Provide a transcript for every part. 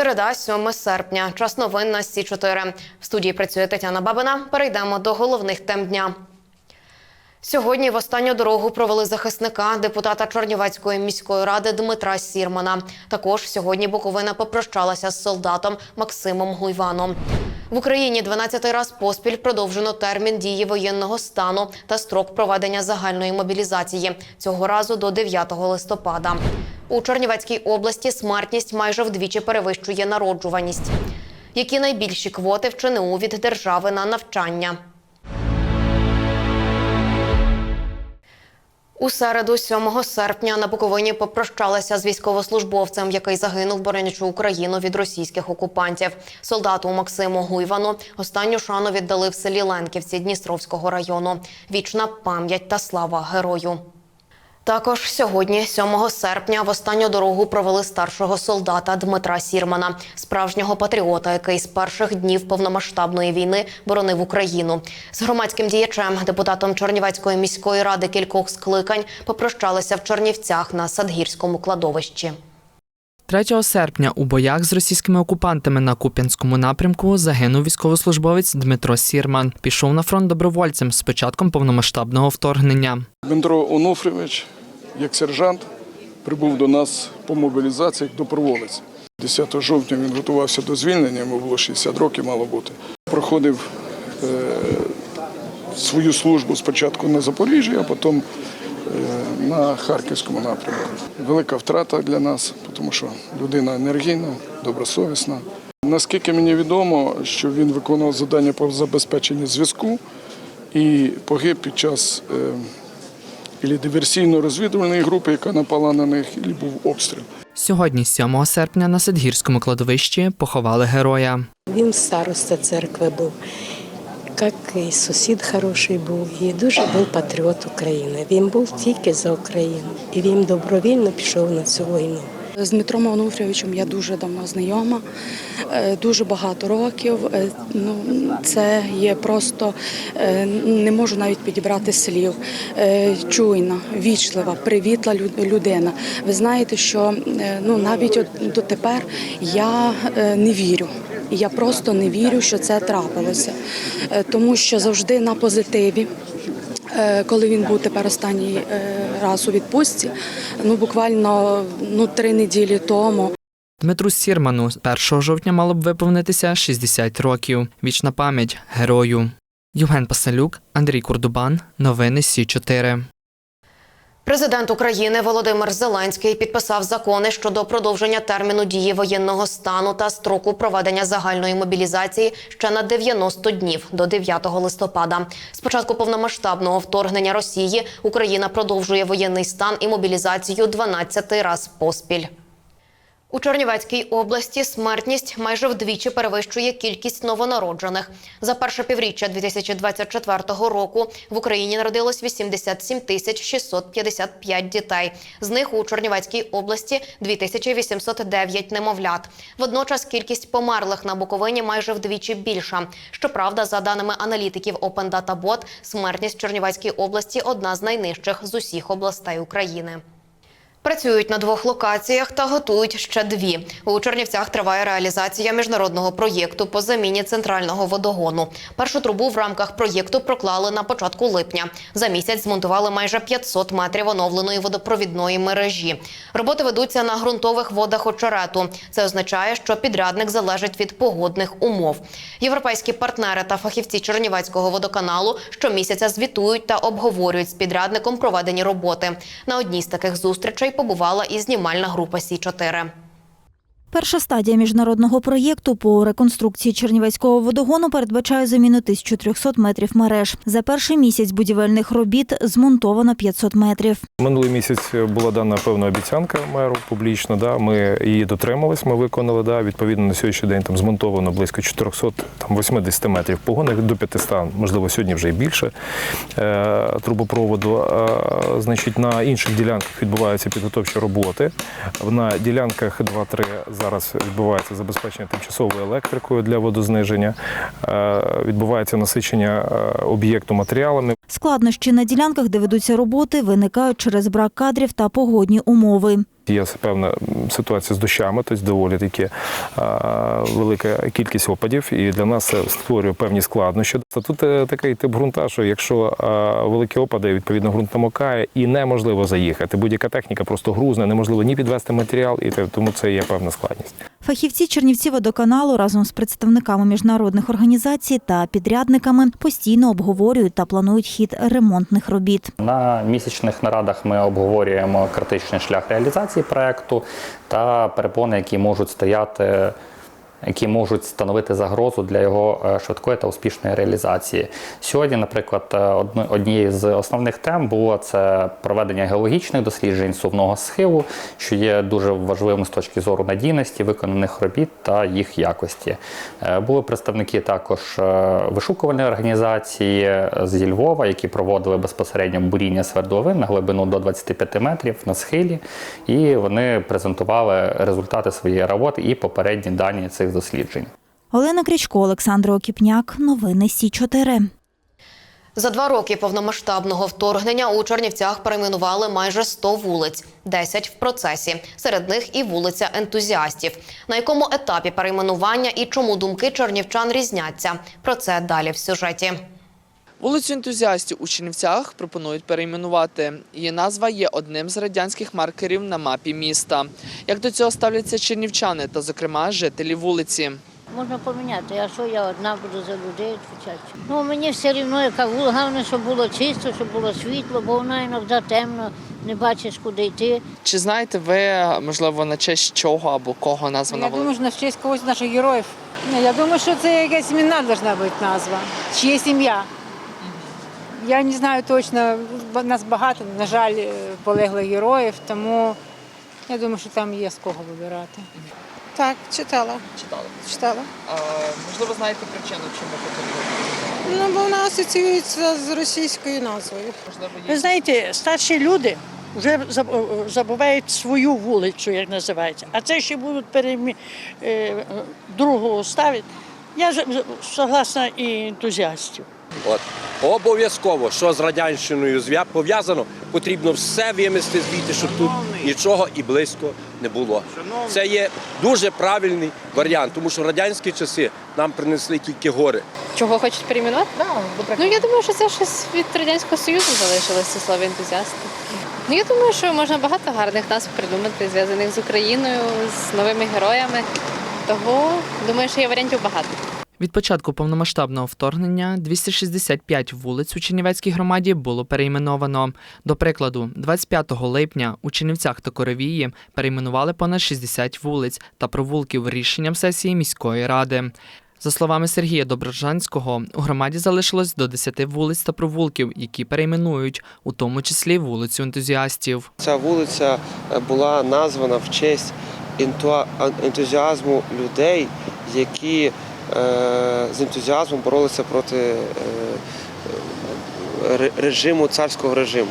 Середа, 7 серпня. Час новин на Сі 4 В студії працює Тетяна Бабина. Перейдемо до головних тем дня. Сьогодні в останню дорогу провели захисника депутата Чорнівецької міської ради Дмитра Сірмана. Також сьогодні Буковина попрощалася з солдатом Максимом Гуйваном. В Україні 12-й раз поспіль продовжено термін дії воєнного стану та строк проведення загальної мобілізації. Цього разу до 9 листопада. У Чернівецькій області смертність майже вдвічі перевищує народжуваність. Які найбільші квоти в від держави на навчання? У середу, 7 серпня, на Буковині попрощалися з військовослужбовцем, який загинув, боронячи Україну від російських окупантів. Солдату Максиму Гуйвану останню шану віддали в селі Ленківці Дністровського району. Вічна пам'ять та слава герою. Також сьогодні, 7 серпня, в останню дорогу провели старшого солдата Дмитра Сірмана, справжнього патріота, який з перших днів повномасштабної війни боронив Україну. З громадським діячем, депутатом Чернівецької міської ради кількох скликань, попрощалися в Чернівцях на Садгірському кладовищі. 3 серпня у боях з російськими окупантами на Куп'янському напрямку загинув військовослужбовець Дмитро Сірман. Пішов на фронт добровольцем з початком повномасштабного вторгнення. Дмитро Онуфрійович, як сержант, прибув до нас по мобілізації як доброволець. 10 жовтня він готувався до звільнення, йому було 60 років, мало бути. Проходив е, свою службу спочатку на Запоріжжі, а потім е, на Харківському напрямку. Велика втрата для нас, тому що людина енергійна, добросовісна. Наскільки мені відомо, що він виконував завдання по забезпеченню зв'язку і погиб під час е, ілі диверсійно-розвідувальної групи, яка напала на них, і був обстріл. Сьогодні, 7 серпня, на Садгірському кладовищі поховали героя. Він староста церкви був. Як і сусід хороший був, і дуже був патріот України. Він був тільки за Україну, і він добровільно пішов на цю війну. З Дмитром Онуфрійовичем я дуже давно знайома, е, дуже багато років. Е, Ну, це є просто е, не можу навіть підібрати слів. Е, Чуйна, вічлива, привітла людина. Ви знаєте, що е, ну навіть от дотепер я е, не вірю. Я просто не вірю, що це трапилося, Е, тому що завжди на позитиві. Е, Коли він був тепер останній е, раз у відпустці, ну буквально ну три неділі тому. Дмитру Сірману 1 жовтня мало б виповнитися 60 років. Вічна пам'ять герою. Євген Пасалюк, Андрій Курдубан. Новини Сі 4 Президент України Володимир Зеленський підписав закони щодо продовження терміну дії воєнного стану та строку проведення загальної мобілізації ще на 90 днів до 9 листопада. З початку повномасштабного вторгнення Росії Україна продовжує воєнний стан і мобілізацію 12 раз поспіль. У Чернівецькій області смертність майже вдвічі перевищує кількість новонароджених. За перше півріччя 2024 року в Україні народилось 87 тисяч 655 дітей. З них у Чернівецькій області 2809 немовлят. Водночас кількість померлих на Буковині майже вдвічі більша. Щоправда, за даними аналітиків Open Data Bot, смертність в Чернівецькій області одна з найнижчих з усіх областей України. Працюють на двох локаціях та готують ще дві. У Чернівцях триває реалізація міжнародного проєкту по заміні центрального водогону. Першу трубу в рамках проєкту проклали на початку липня. За місяць змонтували майже 500 метрів оновленої водопровідної мережі. Роботи ведуться на ґрунтових водах очерету. Це означає, що підрядник залежить від погодних умов. Європейські партнери та фахівці Чернівецького водоканалу щомісяця звітують та обговорюють з підрядником проведені роботи. На одній з таких зустрічей побувала і знімальна група Сі 4 Перша стадія міжнародного проєкту по реконструкції Чернівецького водогону передбачає заміну 1300 метрів мереж. За перший місяць будівельних робіт змонтовано 500 метрів. Минулий місяць була дана певна обіцянка меру публічно. Да, ми її дотримались, ми виконали. Да, відповідно, на сьогоднішній день там змонтовано близько 480 метрів погонних до 500, можливо, сьогодні вже і більше е, трубопроводу. Значить, на інших ділянках відбуваються підготовчі роботи. На ділянках 2-3 зараз відбувається забезпечення тимчасовою електрикою для водозниження. Е, відбувається насичення е, об'єкту матеріалами. Складнощі на ділянках, де ведуться роботи, виникають через брак кадрів та погодні умови. Є певна ситуація з дощами, тобто доволі таки велика кількість опадів, і для нас це створює певні складнощі. Та Тут е, такий тип ґрунта, що якщо великі опади, відповідно ґрунт намокає і неможливо заїхати. Будь-яка техніка просто грузне, неможливо ні підвести матеріал, і тому це є певна складність. Фахівці Чернівці водоканалу разом з представниками міжнародних організацій та підрядниками постійно обговорюють та планують хід ремонтних робіт. На місячних нарадах ми обговорюємо критичний шлях реалізації проекту та перепони, які можуть стояти. Які можуть становити загрозу для його е, швидкої та успішної реалізації. Сьогодні, наприклад, е, однією з основних тем було це проведення геологічних досліджень сувного схилу, що є дуже важливим з точки зору надійності виконаних робіт та їх якості. Е, Були представники також вишукувальної організації зі Львова, які проводили безпосередньо буріння свердловин на глибину до 25 метрів на схилі, і вони презентували результати своєї роботи і попередні дані цих досліджень. Олена Крічко, Олександр Окіпняк. Новини Сі 4 За два роки повномасштабного вторгнення у Чернівцях перейменували майже 100 вулиць, 10 в процесі. Серед них і вулиця ентузіастів. На якому етапі перейменування і чому думки чернівчан різняться? Про це далі в сюжеті. Вулицю ентузіастів у Чернівцях пропонують перейменувати. Її назва є одним з радянських маркерів на мапі міста. Як до цього ставляться чернівчани та, зокрема, жителі вулиці? Можна поміняти, а що я одна буду за людей відповідати? Ну мені все рівно, яка вулиця, головне, щоб було чисто, щоб було світло, бо вона іноді темно, не бачиш, куди йти. Чи знаєте ви, можливо, на честь чого або кого названа Я думаю, що на честь когось наших героїв. Я думаю, що це якась імена повинна бути назва. Чиє сім'я. Я не знаю точно, бо нас багато, на жаль, е, полеглих героїв, тому я думаю, що там є з кого вибирати. Так, читала. Читали. читала. А, можливо, знаєте причину, чому потрібно? Ну, бо вона асоціюється з російською назвою. Можливо, Ви знаєте, старші люди вже забувають свою вулицю, як називається. А це ще будуть перемі... е, другого ставити. Я ж- согласна і ентузіастів. От обов'язково, що з радянщиною пов'язано, потрібно все вимести звідти, щоб тут нічого і близько не було. Це є дуже правильний варіант, тому що в радянські часи нам принесли тільки гори. Чого хочуть перейменувати? Ну, я думаю, що це щось від Радянського Союзу залишилося слово ентузіасти. Ну, я думаю, що можна багато гарних назв придумати, зв'язаних з Україною, з новими героями. Того думаю, що є варіантів багато. Від початку повномасштабного вторгнення 265 вулиць у Чернівецькій громаді було перейменовано. До прикладу, 25 липня у Чернівцях та Коровії перейменували понад 60 вулиць та провулків рішенням сесії міської ради. За словами Сергія Доброжанського, у громаді залишилось до 10 вулиць та провулків, які перейменують, у тому числі вулицю ентузіастів. Ця вулиця е, була названа в честь ентузіазму людей, які з ентузіазмом боролися проти е, е, ре- режиму, царського режиму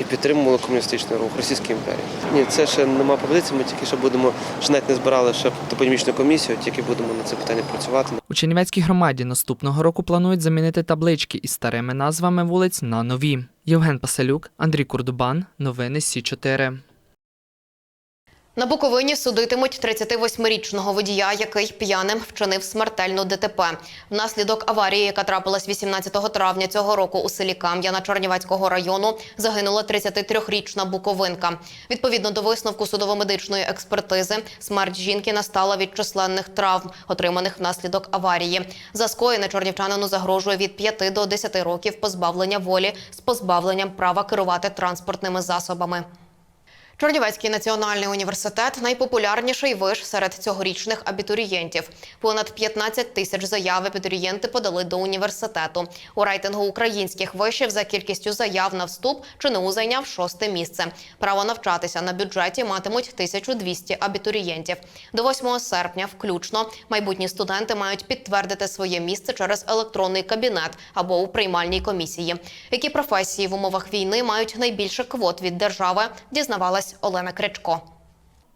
і підтримували комуністичний рух Російської імперії. Ні, це ще нема пропозиції. Ми тільки що будемо, ще навіть не збирали ще топонімічну комісію, тільки будемо на це питання працювати. У Чернівецькій громаді наступного року планують замінити таблички із старими назвами вулиць на нові. Євген Паселюк, Андрій Курдубан. Новини Сі 4 На Буковині судитимуть 38-річного водія, який п'яним вчинив смертельну ДТП. Внаслідок аварії, яка трапилась 18 травня цього року у селі Кам'яна Чорнівецького району, загинула 33-річна буковинка. Відповідно до висновку судово-медичної експертизи, смерть жінки настала від численних травм, отриманих внаслідок аварії. За скоєне чорнівчанину загрожує від 5 до 10 років позбавлення волі з позбавленням права керувати транспортними засобами. Чернівецький національний університет найпопулярніший виш серед цьогорічних абітурієнтів. Понад 15 тисяч заяв абітурієнти подали до університету. У рейтингу українських вишів за кількістю заяв на вступ ЧНУ зайняв шосте місце. Право навчатися на бюджеті матимуть 1200 абітурієнтів. До 8 серпня, включно, майбутні студенти мають підтвердити своє місце через електронний кабінет або у приймальній комісії. Які професії в умовах війни мають найбільше квот від держави, дізнавалась Олена Кричко.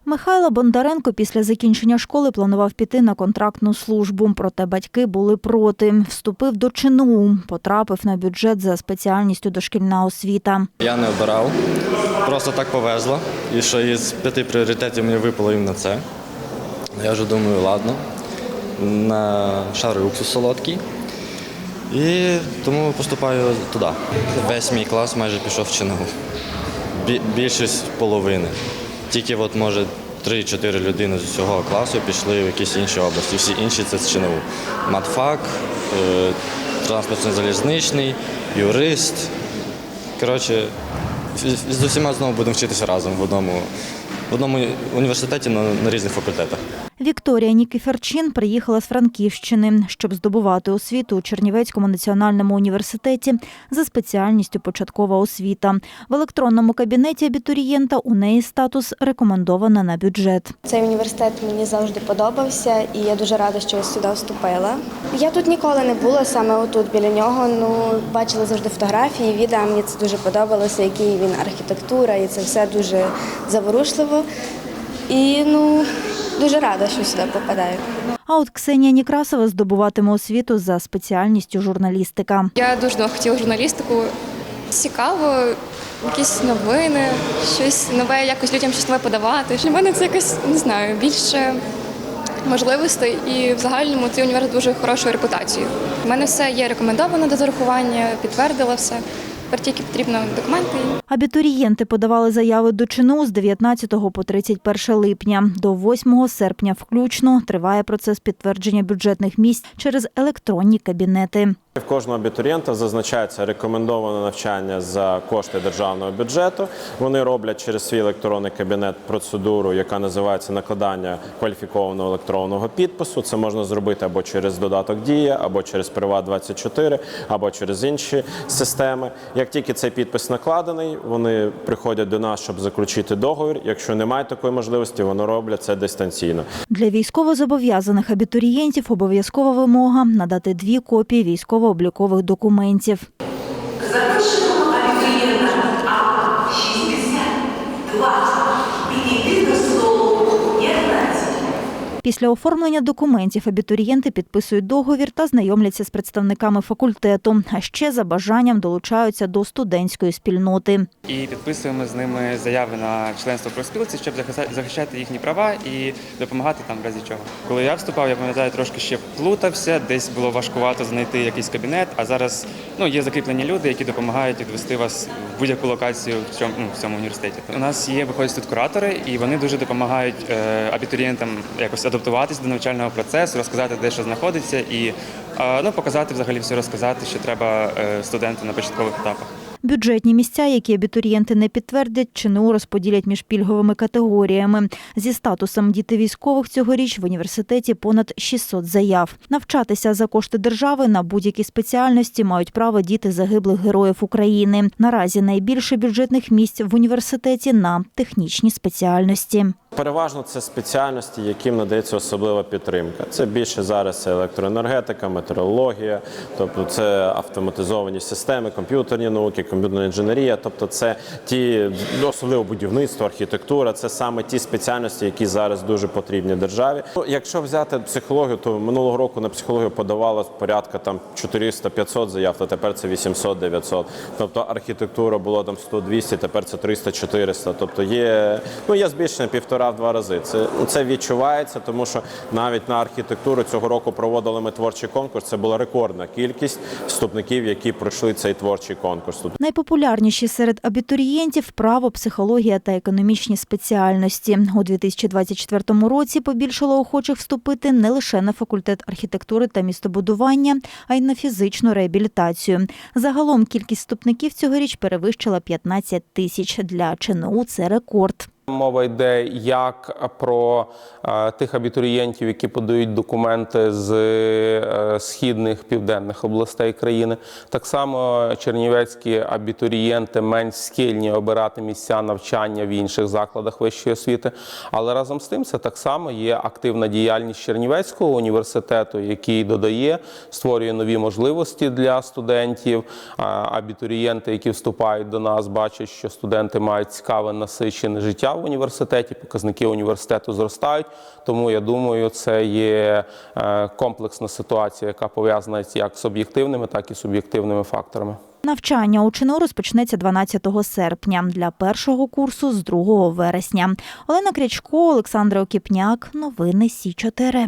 Михайло Бондаренко після закінчення школи планував піти на контрактну службу, проте батьки були проти. Вступив до ЧНУ, потрапив на бюджет за спеціальністю дошкільна освіта. Я не обирав, просто так повезло. І що із п'яти пріоритетів мені випало іменно це. Я вже думаю, ладно, на шари уксус солодкий. І тому поступаю туди. Весь мій клас майже пішов в ЧНУ. Бі- Більшість половини. Тільки от, може 3-4 людини з усього класу пішли в якісь інші області. Всі інші це з ЧНУ. Матфак, е, транспортно-залізничний, юрист. Коротше, з- усіма знову будемо вчитися разом в одному, в одному університеті на, на різних факультетах. Вікторія Нікіферчин приїхала з Франківщини, щоб здобувати освіту у Чернівецькому національному університеті за спеціальністю початкова освіта. В електронному кабінеті абітурієнта у неї статус рекомендована на бюджет. Цей університет мені завжди подобався, і я дуже рада, що я сюди вступила. Я тут ніколи не була, саме отут біля нього. Ну бачила завжди фотографії, відео. Мені це дуже подобалося, який він архітектура, і це все дуже заворушливо. І ну дуже рада, що сюди попадаю. А от Ксенія Нікрасова здобуватиме освіту за спеціальністю журналістика. Я дуже давно хотіла журналістику. Цікаво, якісь новини, щось нове, якось людям щось нове подавати. Для мене це якось не знаю, більше можливостей і в загальному цей універ дуже хорошою репутацією. У мене все є рекомендовано до зарахування, підтвердила все. Тепер тільки потрібно документи. Абітурієнти подавали заяви до чину з 19 по 31 липня. До 8 серпня включно триває процес підтвердження бюджетних місць через електронні кабінети. В кожного абітурієнта зазначається рекомендоване навчання за кошти державного бюджету. Вони роблять через свій електронний кабінет процедуру, яка називається накладання кваліфікованого електронного підпису. Це можна зробити або через додаток Дія, або через Приват 24 або через інші системи. Як тільки цей підпис накладений, вони приходять до нас, щоб заключити договір. Якщо немає такої можливості, вони роблять це дистанційно. Для військовозобов'язаних абітурієнтів обов'язкова вимога надати дві копії військово-облікових документів. Після оформлення документів абітурієнти підписують договір та знайомляться з представниками факультету. А ще за бажанням долучаються до студентської спільноти. і підписуємо з ними заяви на членство профспілці, щоб захищати їхні права і допомагати там в разі чого. Коли я вступав, я пам'ятаю, трошки ще плутався, десь було важкувато знайти якийсь кабінет. А зараз ну є закріплені люди, які допомагають відвести вас в будь-яку локацію в цьому ну, в цьому університеті. У нас є виходять тут куратори, і вони дуже допомагають е, абітурієнтам якось адаптуватися до навчального процесу, розказати, де що знаходиться, і е, ну показати взагалі все розказати, що треба е, студенту на початкових етапах. Бюджетні місця, які абітурієнти не підтвердять, ЧНУ розподілять між пільговими категоріями. Зі статусом діти військових цьогоріч в університеті понад 600 заяв. Навчатися за кошти держави на будь-якій спеціальності мають право діти загиблих героїв України. Наразі найбільше бюджетних місць в університеті на технічні спеціальності. Переважно це спеціальності, яким надається особлива підтримка. Це більше зараз електроенергетика, метеорологія, тобто це автоматизовані системи, комп'ютерні науки, комп'ютерна інженерія. Тобто, це ті особливо будівництво, архітектура. Це саме ті спеціальності, які зараз дуже потрібні державі. Якщо взяти психологію, то минулого року на психологію подавалось порядка там 400-500 заяв, то тепер це 800-900. Тобто архітектура було там 100-200, тепер це 300-400. Тобто є ну є збільшення півтора-два рази. Це це відчувається, тому що навіть на архітектуру цього року проводили ми творчий конкурс. Це була рекордна кількість вступників, які пройшли цей творчий конкурс. Найпопулярніші серед абітурієнтів право, психологія та економічні спеціальності. У 2024 році побільшало охочих вступити не лише на факультет архітектури та містобудування, а й на фізичну реабілітацію. Загалом кількість вступників цьогоріч перевищила 15 тисяч. Для ЧНУ це рекорд. Мова йде як про е, тих абітурієнтів, які подають документи з е, східних південних областей країни. Так само чернівецькі абітурієнти менш схильні обирати місця навчання в інших закладах вищої освіти. Але разом з тим це так само є активна діяльність Чернівецького університету, який додає, створює нові можливості для студентів. А Абітурієнти, які вступають до нас, бачать, що студенти мають цікаве насичене життя життя в університеті, показники університету зростають. Тому я думаю, це є е, комплексна ситуація, яка пов'язана як з об'єктивними, так і суб'єктивними факторами. Навчання у розпочнеться 12 серпня. Для першого курсу з 2 вересня. Олена Крячко, Олександр Окіпняк. Новини Сі 4